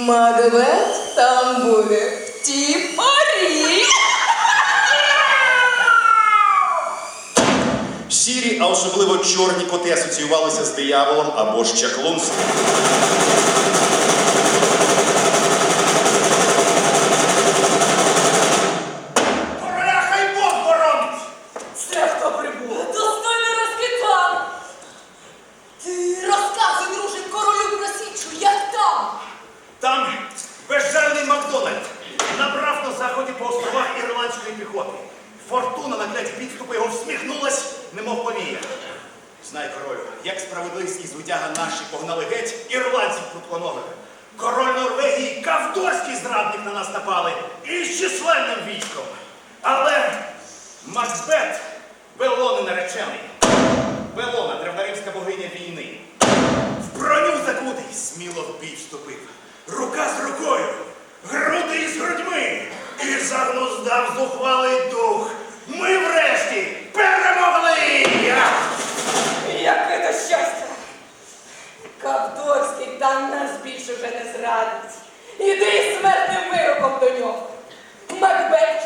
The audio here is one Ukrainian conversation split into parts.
Макбет там буде в тій порі. Сірі, а особливо чорні коти асоціювалися з дияволом або ж чаклунством. Безжальний Макдональд набрав на заході по островах ірландської піхоти. Фортуна на кляті підступи його всміхнулась, немов повія. Знай, королю, як справедливість і звитяга наші погнали геть ірландців прутконогих. Король Норвегії Кавдорський зрадник на нас напали із численним військом. Але Макбет Белони наречений. Белона, древнеримська богиня війни. В броню закутий сміло в бій вступив. Рука з рукою, роздав зухвалий дух. Ми врешті перемогли! Яке то щастя! Кавдорський там нас більше вже не зрадить. Іди смертним вироком до нього. Макбек,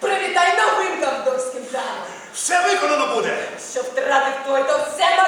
привітай новим кавдорським дамам. Все виконано буде! Що втратив той, то все на.